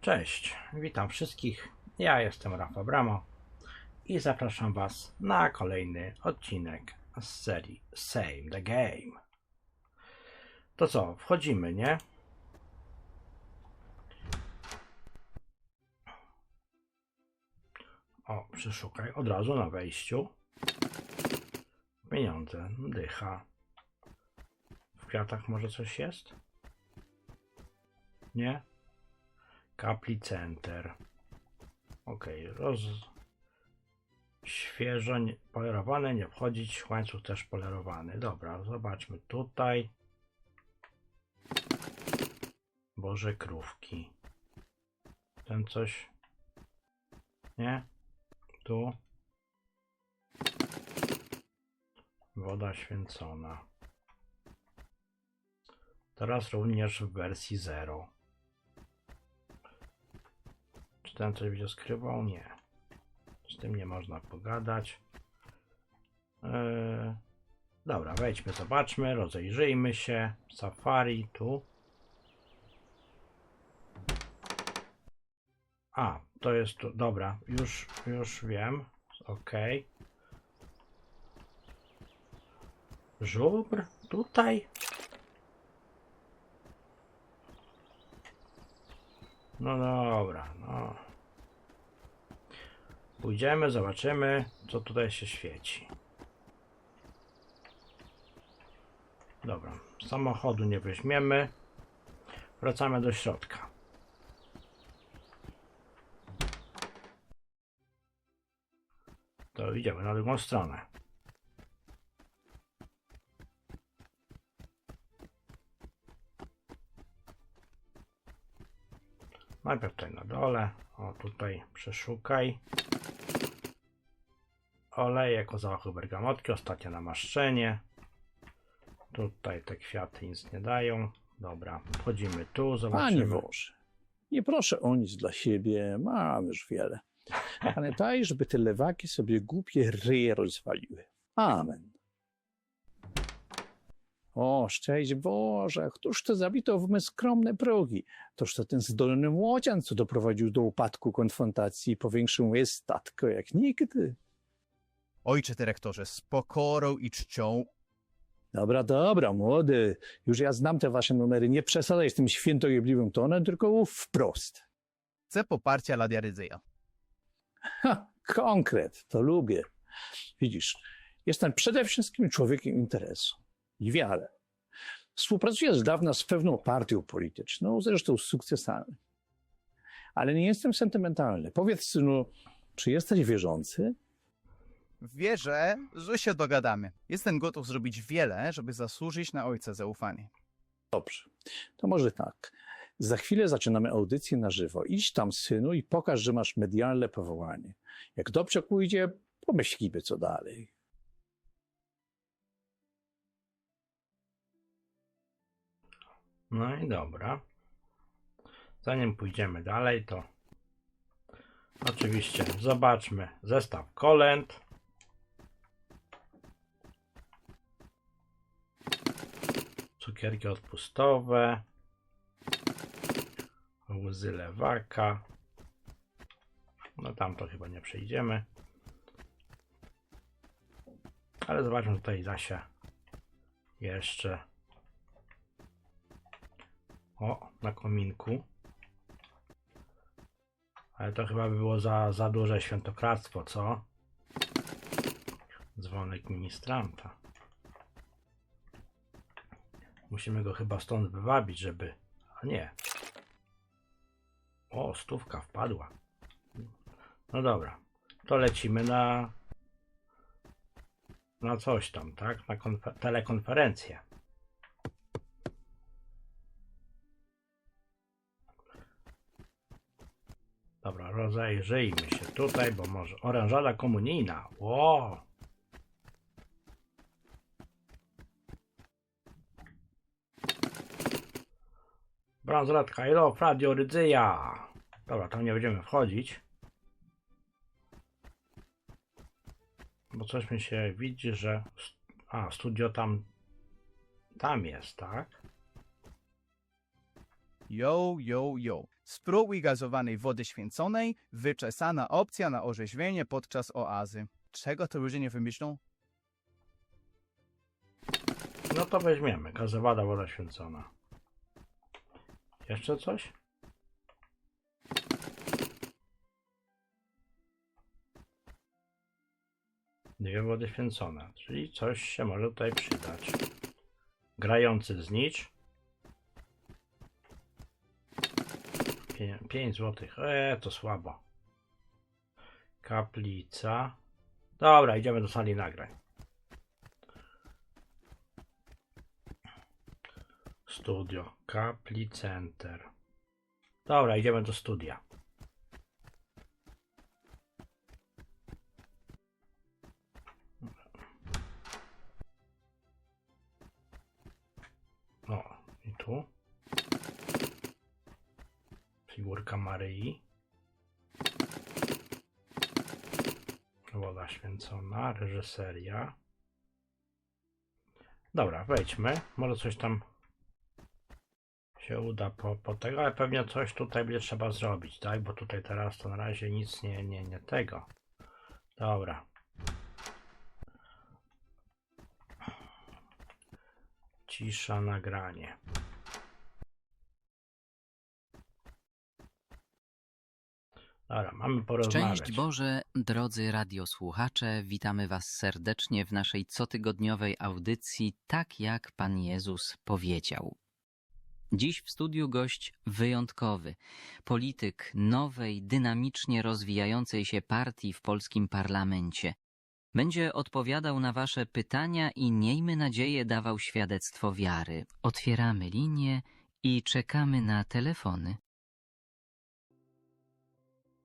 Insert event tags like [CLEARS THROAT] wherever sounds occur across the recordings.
Cześć, witam wszystkich. Ja jestem Rafa Bramo i zapraszam Was na kolejny odcinek z serii Save the Game. To co, wchodzimy, nie? O, przeszukaj od razu na wejściu. Pieniądze, dycha. W kwiatach może coś jest? Nie? Kapli Center. Ok, roz... Świeżo nie... polerowane, nie wchodzić. Łańcuch też polerowany. Dobra, zobaczmy tutaj. Boże krówki. Ten coś. Nie? Tu. Woda święcona. Teraz również w wersji 0. Ten coś będzie skrywał? Nie. Z tym nie można pogadać. Eee, dobra, wejdźmy, zobaczmy, rozejrzyjmy się. Safari tu. A, to jest tu. Dobra, już, już wiem. Ok. Żubr tutaj. No dobra, no. Pójdziemy, zobaczymy, co tutaj się świeci. Dobra, samochodu nie weźmiemy. Wracamy do środka. To idziemy na drugą stronę. Najpierw tutaj na dole. O, tutaj przeszukaj. Olej jako zapachu bergamotki, ostatnie namaszczenie. Tutaj te kwiaty nic nie dają. Dobra, wchodzimy tu, Panie zobaczymy. Boże, nie proszę o nic dla siebie, mam już wiele. Pamiętaj, żeby te lewaki sobie głupie ryje rozwaliły. Amen. O, szczęść Boże, któż to zabito w me skromne progi? Toż to ten zdolny młocian, co doprowadził do upadku konfrontacji i powiększył je statko jak nigdy. Ojcze dyrektorze, z pokorą i czcią Dobra, dobra, młody. Już ja znam te wasze numery. Nie przesadzaj z tym świętojebliwym tonem, tylko wprost. chcę poparcia dla Diaryzyja. Ha, konkret, to lubię. Widzisz, jestem przede wszystkim człowiekiem interesu i wiary. Współpracuję z dawna z pewną partią polityczną, zresztą z sukcesami. Ale nie jestem sentymentalny. Powiedz, synu, czy jesteś wierzący? Wierzę, że się dogadamy. Jestem gotów zrobić wiele, żeby zasłużyć na ojca zaufanie. Dobrze. To może tak. Za chwilę zaczynamy audycję na żywo. Idź tam, synu, i pokaż, że masz medialne powołanie. Jak dobrze pójdzie, pomyślimy, co dalej. No i dobra. Zanim pójdziemy dalej, to oczywiście zobaczmy zestaw kolęd. Cukierki odpustowe. Łzy lewaka. No tam to chyba nie przejdziemy. Ale zobaczmy tutaj da się jeszcze o, na kominku. Ale to chyba by było za, za duże świętokradztwo, co? Dzwonek ministranta. Musimy go chyba stąd wywabić, żeby... A nie. O, stówka wpadła. No dobra. To lecimy na... Na coś tam, tak? Na konfer- telekonferencję. Dobra, rozejrzyjmy się tutaj, bo może orężada komunijna. Ło! Brązrat Hajlo, Radio Rydzyja. Dobra, tam nie będziemy wchodzić. Bo coś mi się widzi, że... A, studio tam... Tam jest, tak? Yo, yo, yo. Spróbuj gazowanej wody święconej, wyczesana opcja na orzeźwienie podczas oazy. Czego to ludzie nie wymyślą? No to weźmiemy. Gazowana woda święcona. Jeszcze coś? Dwie wody święcone, czyli coś się może tutaj przydać. Grający znicz. 5 złotych. Eee, to słabo. Kaplica. Dobra, idziemy do sali nagrań. Studio. Kapli Center. Dobra, idziemy do studia. O, i tu. Figurka Maryi. Woda święcona, reżyseria. Dobra, wejdźmy. Może coś tam się uda po, po tego, ale pewnie coś tutaj będzie trzeba zrobić, tak? Bo tutaj teraz to na razie nic nie, nie, nie tego. Dobra. Cisza, nagranie. Dobra, mamy porozmawiać. Szczęść Boże, drodzy radiosłuchacze, witamy Was serdecznie w naszej cotygodniowej audycji Tak jak Pan Jezus powiedział. Dziś w studiu gość wyjątkowy, polityk nowej, dynamicznie rozwijającej się partii w polskim parlamencie. Będzie odpowiadał na Wasze pytania i miejmy nadzieję dawał świadectwo wiary. Otwieramy linię i czekamy na telefony.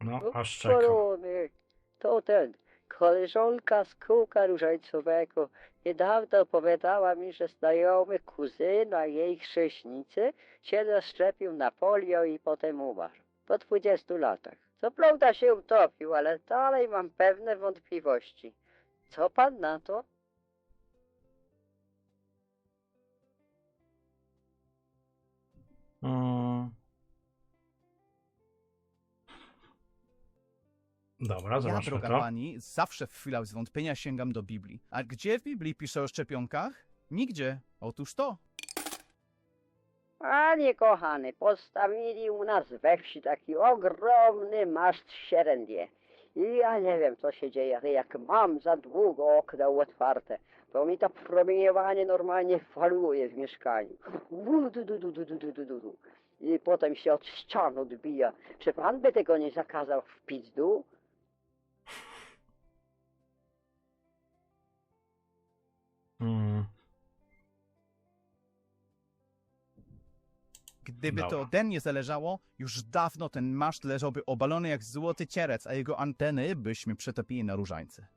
No, aż czekam. To ten, koleżanka z kółka różańcowego niedawno opowiadała mi, że znajomy kuzyna jej chrześnicy się zaszczepił na polio i potem umarł. Po 20 latach. Co prawda się utopił, ale dalej mam pewne wątpliwości. Co pan na to? Dobra, ja, droga to. pani, zawsze w chwilach zwątpienia sięgam do Biblii. A gdzie w Biblii pisze o szczepionkach? Nigdzie. Otóż to. Panie kochany, postawili u nas we wsi taki ogromny mast sierendie. I ja nie wiem, co się dzieje, ale jak mam za długo okna otwarte, to mi to promieniowanie normalnie faluje w mieszkaniu. I potem się od ścian odbija. Czy pan by tego nie zakazał w pizdu? Mm. Gdyby to Dobra. ode mnie zależało, już dawno ten maszt leżałby obalony jak złoty cierec, a jego anteny byśmy przetopili na różańce.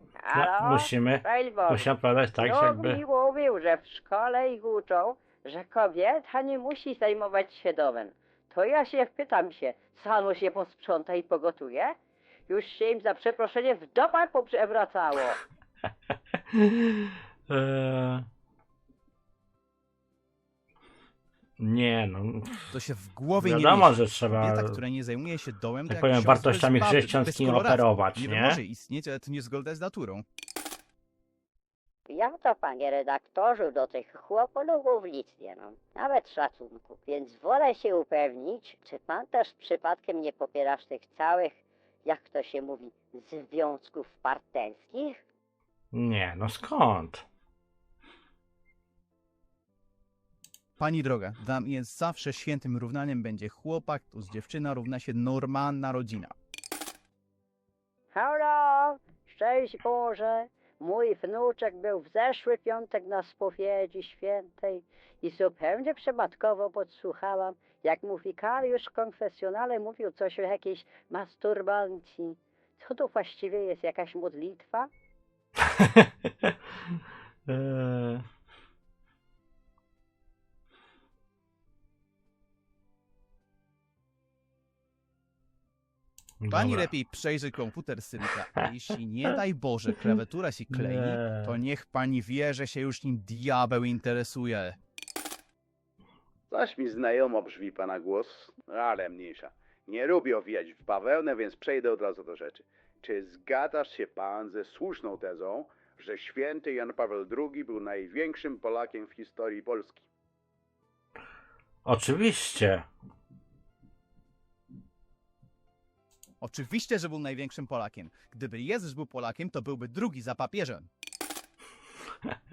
No, Halo? musimy, Cześć Boże. musimy odpowiadać tak, no, jakby... mi mówił, że w szkole ich uczą, że kobieta nie musi zajmować się domem. To ja się pytam się, samo się posprząta i pogotuje? Już się im za przeproszenie w domach poprzewracało. [LAUGHS] Eee... [LAUGHS] Nie, no. To się w głowie nie Wiadomo, że trzeba, Kobieta, która nie zajmuje się domem, to tak jak powiem, wartościami chrześcijańskimi operować, Nie, nie? może istnieć, ale to nie zgoda z naturą. Ja to, panie redaktorze, do tych chłopologów nic nie mam. Nawet szacunku. Więc wolę się upewnić, czy pan też przypadkiem nie popierasz tych całych, jak to się mówi, związków partnerskich? Nie, no skąd? Pani droga, dla mnie zawsze świętym równaniem będzie chłopak plus dziewczyna równa się normalna rodzina. Halo, szczęść Boże. Mój wnuczek był w zeszły piątek na spowiedzi świętej i zupełnie przypadkowo podsłuchałam, jak mu wikariusz w konfesjonale mówił coś o jakiejś masturbancji. Co to właściwie jest jakaś modlitwa? [LAUGHS] eee... Pani Dobra. lepiej przejrzy komputer synka, a [LAUGHS] jeśli nie daj Boże klawiatura się klei, Nie. to niech pani wie, że się już nim diabeł interesuje. Coś mi znajomo brzmi pana głos, ale mniejsza. Nie lubię owijać w bawełnę, więc przejdę od razu do rzeczy. Czy zgadzasz się pan ze słuszną tezą, że święty Jan Paweł II był największym Polakiem w historii Polski? Oczywiście. Oczywiście, że był największym Polakiem. Gdyby Jezus był Polakiem, to byłby drugi za papieżem.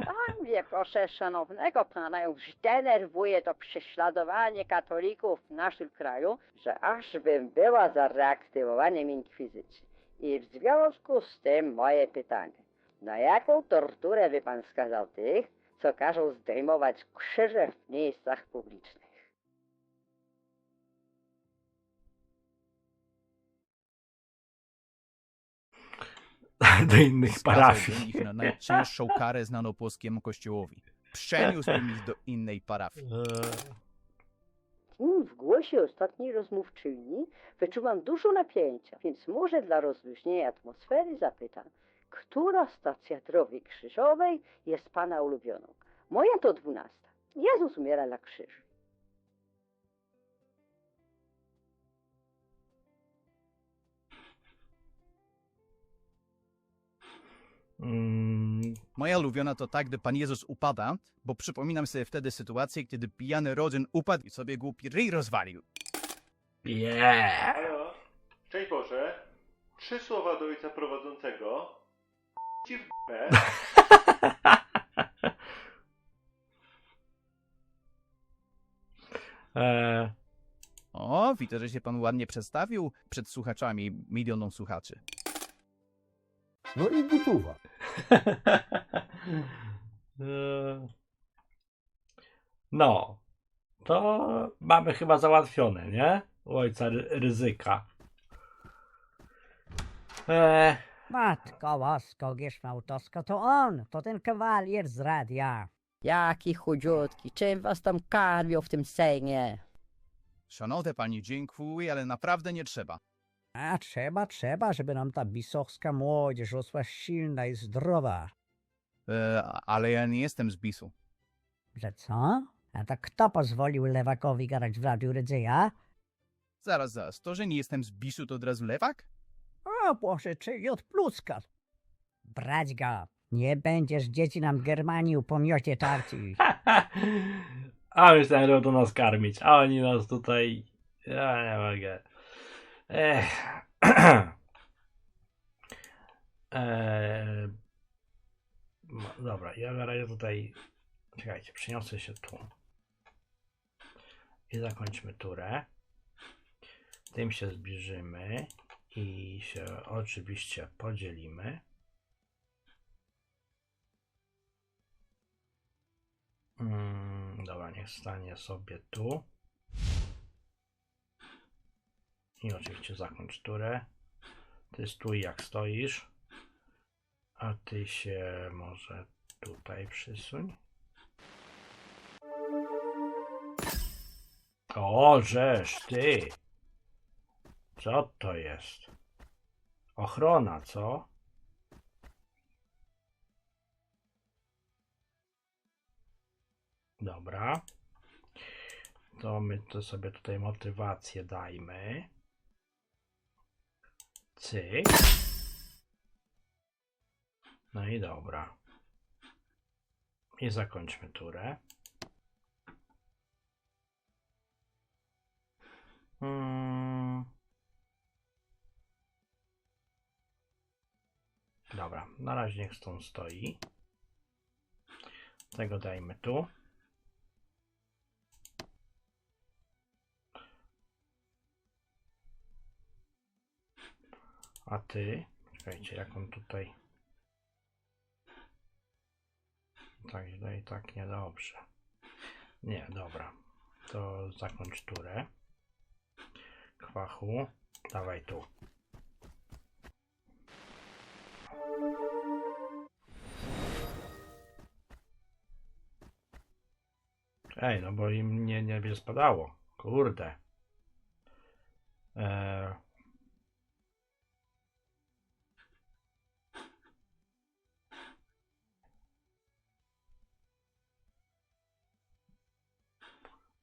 A mnie, proszę szanownego pana, już denerwuje to prześladowanie katolików w naszym kraju, że aż bym była za reaktywowaniem inkwizycji. I w związku z tym moje pytanie. Na jaką torturę by pan skazał tych, co każą zdejmować krzyże w miejscach publicznych? [LAUGHS] Do innych parafii. Skazałbym ich na najcięższą karę znaną polskiemu kościołowi. Przeniósłbym ich do innej parafii. W głosie ostatniej rozmówczyni wyczuwam dużo napięcia, więc może dla rozluźnienia atmosfery zapytam, która stacja drogi krzyżowej jest pana ulubioną? Moja to dwunasta. Jezus umiera na krzyżu. Mm, Moja ulubiona to tak, gdy Pan Jezus upada, bo przypominam sobie wtedy sytuację, kiedy pijany rodzyn upadł i sobie głupi ryj rozwalił. yeah. Halo? Cześć Boże. Trzy słowa do ojca prowadzącego. Ci w. [LAUGHS] E, O, widzę, że się Pan ładnie przedstawił przed słuchaczami, milionom słuchaczy. No i gotowa. [LAUGHS] no. To mamy chyba załatwione, nie? U ojca ry- ryzyka. E, Matko Wosko, Gieszmałtowsko, to on, to ten kawalier z radia. Jaki chudziutki, czym was tam karmią w tym sejmie? Szanowne Pani, dziękuję, ale naprawdę nie trzeba. A trzeba, trzeba, żeby nam ta bisowska młodzież rosła silna i zdrowa. E, ale ja nie jestem z BIS-u. Że co? A to kto pozwolił lewakowi gadać w radiu Rydzyja? Zaraz, zaraz, to, że nie jestem z BIS-u, to od razu lewak? O Boże, czyli od pluska. Brać go. Nie będziesz dzieci nam Germanii po miocie tarci. [LAUGHS] a myślałem, że będą nas karmić, a oni nas tutaj... Ja nie mogę. Ech. [CLEARS THROAT] Eee, no, dobra, ja na razie tutaj... Czekajcie, przeniosę się tu. I zakończmy turę. Tym się zbliżymy i się oczywiście podzielimy. Mm, dobra, niech stanie sobie tu. I oczywiście zakończ turę. Ty stój jak stoisz. A ty się może tutaj przysuń. O, żeż ty! Co to jest? Ochrona, co? Dobra. To my to sobie tutaj motywację dajmy. Cyk. No i dobra. I zakończmy turę. Mm. Dobra, na razie niech stąd stoi. Tego dajmy tu. A ty? Czekajcie, jak on tutaj. Tak źle i tak niedobrze. Nie, dobra. To zakończ turę. Kwachu. Dawaj tu. Ej, no bo im nie, nie spadało. Kurde. Eee,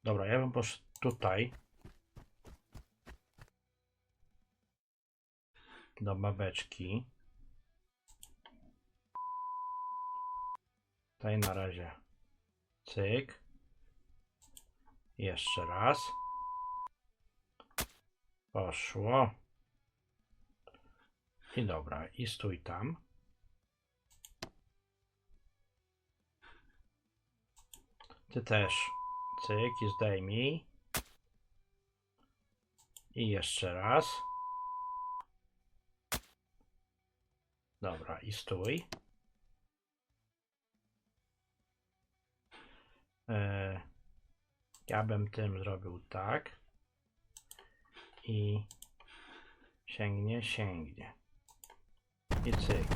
Dobra, ja bym poszedł tutaj. Do babeczki. Tutaj na razie. Cyk. Jeszcze raz. Poszło. I dobra, i stój tam. Ty też. Cyk i zdejmij. I jeszcze raz. Dobra, i stój. E, ja bym tym zrobił tak. I sięgnie, sięgnie. I cyk.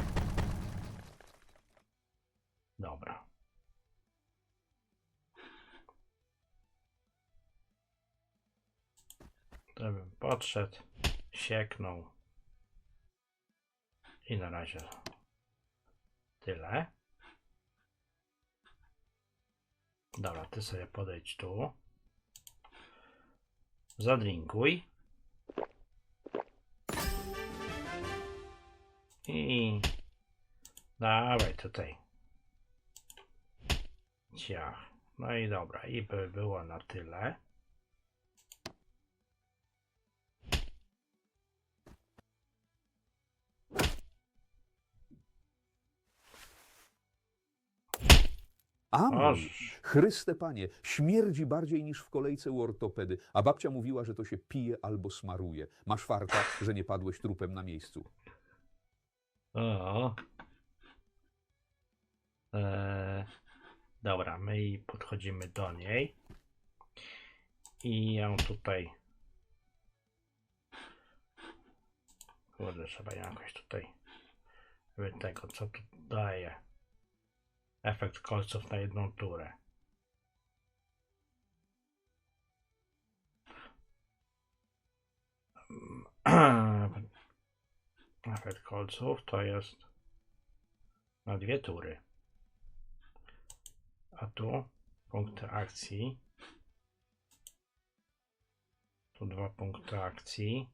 Dobra. Podszedł, sieknął. I na razie tyle. Dobra, ty sobie podejdź tu. Zadrinkuj. I dawaj tutaj. Ciach. No i dobra, i by było na tyle. Możesz. Chryste Panie, śmierdzi bardziej niż w kolejce u ortopedy, a babcia mówiła, że to się pije albo smaruje. Masz farta, że nie padłeś trupem na miejscu. O. Eee, dobra, my i podchodzimy do niej. I ją tutaj. Kurde, trzeba jakoś tutaj. Tego, co tu daje. Efekt kolców na jedną turę. [CLEARS THROAT] Efekt kolców to jest na dwie tury. A tu punkty akcji. Tu dwa punkty akcji.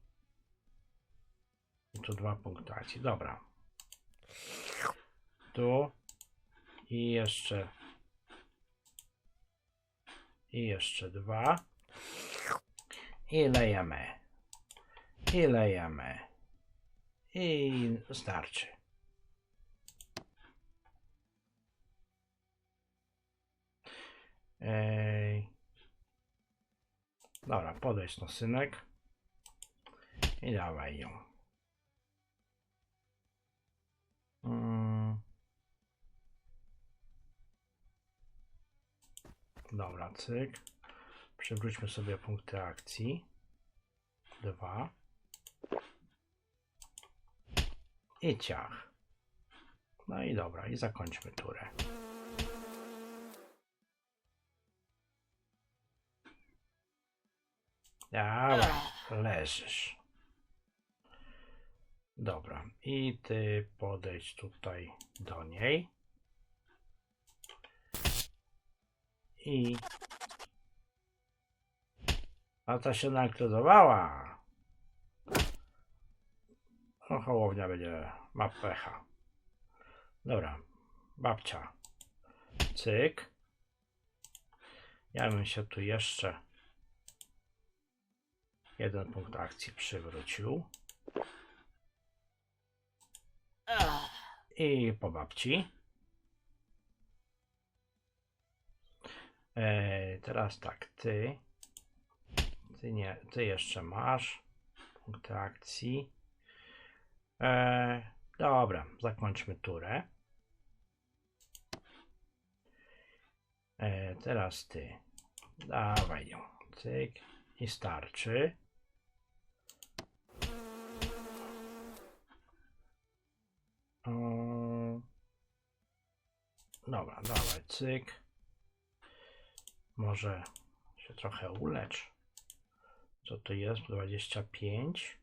I tu dwa punkty akcji. Dobra. Tu i jeszcze i jeszcze dwa. I lejemy. I lejemy. I starczy. Ej. Dobra, podejdź no synek. I dawaj ją. Mm. Dobra, cyk. Przywróćmy sobie punkty akcji. Dwa. I ciach. No i dobra, i zakończmy turę. Dobra, leżysz. Dobra, i ty podejdź tutaj do niej. I... Ta się naktywowała. No, hołownia będzie, ma pecha. Dobra, babcia. Cyk. Ja bym się tu jeszcze jeden punkt akcji przywrócił. I po babci. Teraz tak, ty. Ty nie, ty jeszcze masz punkty akcji. Dobra, zakończmy turę. Teraz ty. Dawaj ją. Cyk. I starczy. O, dobra, dawaj, cyk. Może się trochę ulecz. Co to jest? 25.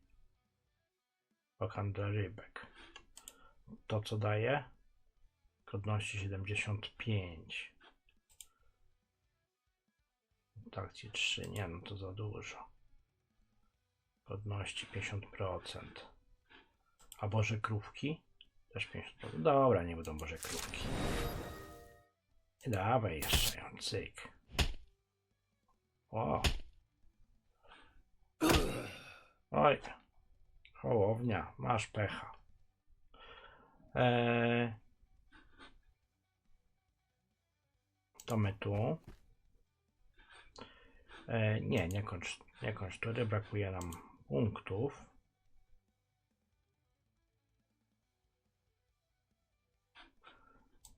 Pokan rybek. To co daje? Godności 75. Takcji 3, nie no to za dużo. Godności 50%. A Boże Krówki? Też 50%. Dobra, nie będą Boże Krówki. I dawaj jeszcze ją, cyk. O. Oj. Hołownia, masz pecha. Eee, to my tu. E, nie, nie kończ, nie kończ tury, brakuje nam punktów.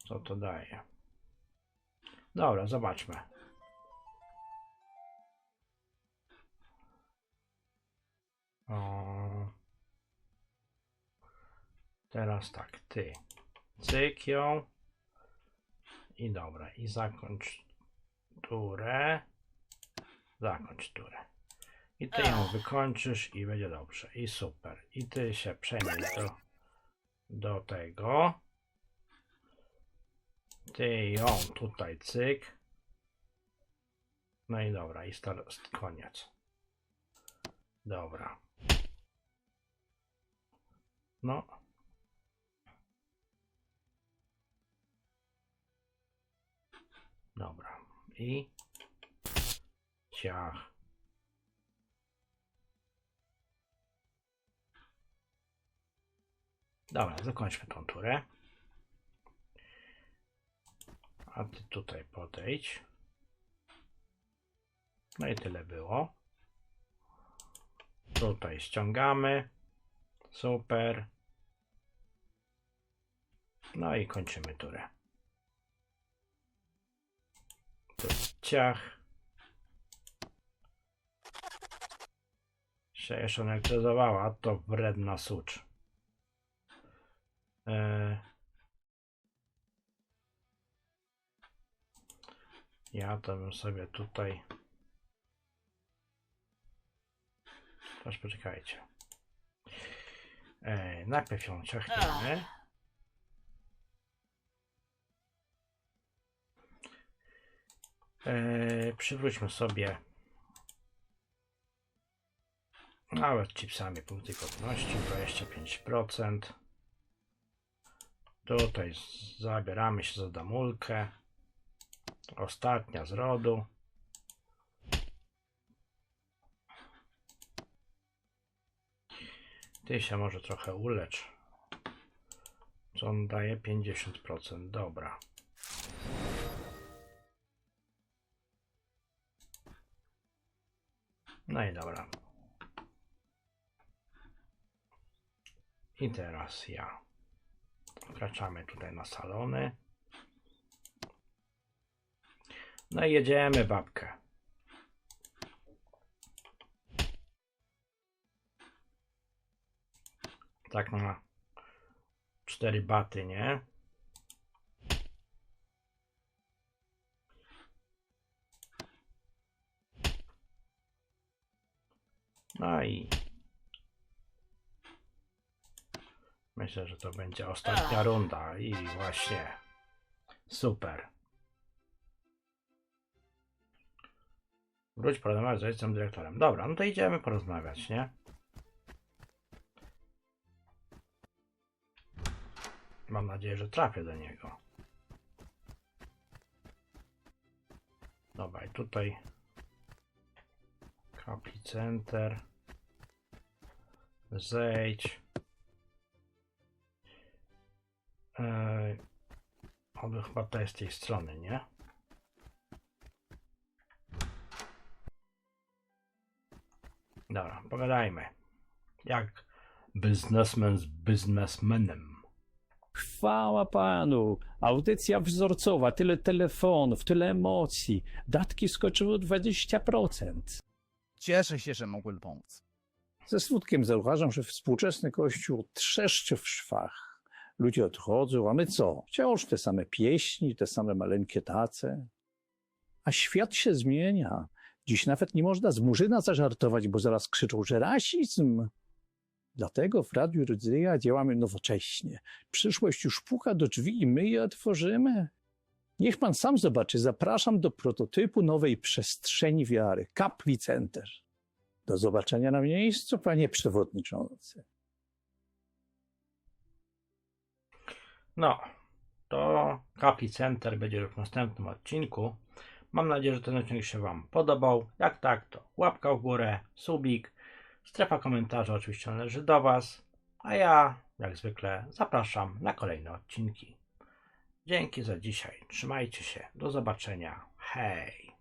Co to daje? Dobra, zobaczmy. O. Teraz tak, ty. Cyk ją. I dobra, i zakończ turę. Zakończ turę. I ty ją wykończysz i będzie dobrze. I super. I ty się przenieś do, do tego. Ty ją tutaj cyk. No i dobra, i star- koniec. Dobra. No. Dobra. I ciach. Dobra, zakończmy tą turę. A ty tutaj podejdź. No i tyle było. Tutaj ściągamy. Super. No i kończymy turę. Tu ciach. Się jeszcze elektryzowała, to wredna sucz. E... Ja to bym sobie tutaj. Też poczekajcie. E, najpierw ją ciachniemy. E, przywróćmy sobie nawet chipsami punkty godności 25%. Tutaj zabieramy się za damulkę. Ostatnia z rodu. Ty się może trochę ulecz. Co on daje? 50%. Dobra. No i dobra. I teraz ja. Wkraczamy tutaj na salony. No i jedziemy babkę. Tak na cztery baty, nie? No i myślę, że to będzie ostatnia runda i właśnie super. Wróć porozmawiać z ojcem dyrektorem. Dobra, no to idziemy porozmawiać, nie? Mam nadzieję, że trafię do niego. Dobra, i tutaj Kapli Center. Zejdź. Eee, oby chyba to jest z tej strony, nie? Dobra, pogadajmy. Jak biznesmen z biznesmenem. Chwała panu, audycja wzorcowa, tyle telefonów, tyle emocji. Datki skoczyły o 20%. Cieszę się, że mogłem pomóc. Ze smutkiem zauważam, że współczesny kościół trzeszczy w szwach. Ludzie odchodzą, a my co? Wciąż te same pieśni, te same maleńkie tace. A świat się zmienia. Dziś nawet nie można z Murzyna zażartować, bo zaraz krzyczą, że rasizm. Dlatego w Radiu Rydzyja działamy nowocześnie. Przyszłość już puka do drzwi i my je otworzymy. Niech pan sam zobaczy. Zapraszam do prototypu nowej przestrzeni wiary, Capri Center. Do zobaczenia na miejscu, panie przewodniczący. No, to Kapi Center będzie już w następnym odcinku. Mam nadzieję, że ten odcinek się Wam podobał. Jak tak, to łapka w górę, subik. Strefa komentarzy oczywiście należy do Was. A ja, jak zwykle, zapraszam na kolejne odcinki. Dzięki za dzisiaj. Trzymajcie się. Do zobaczenia. Hej!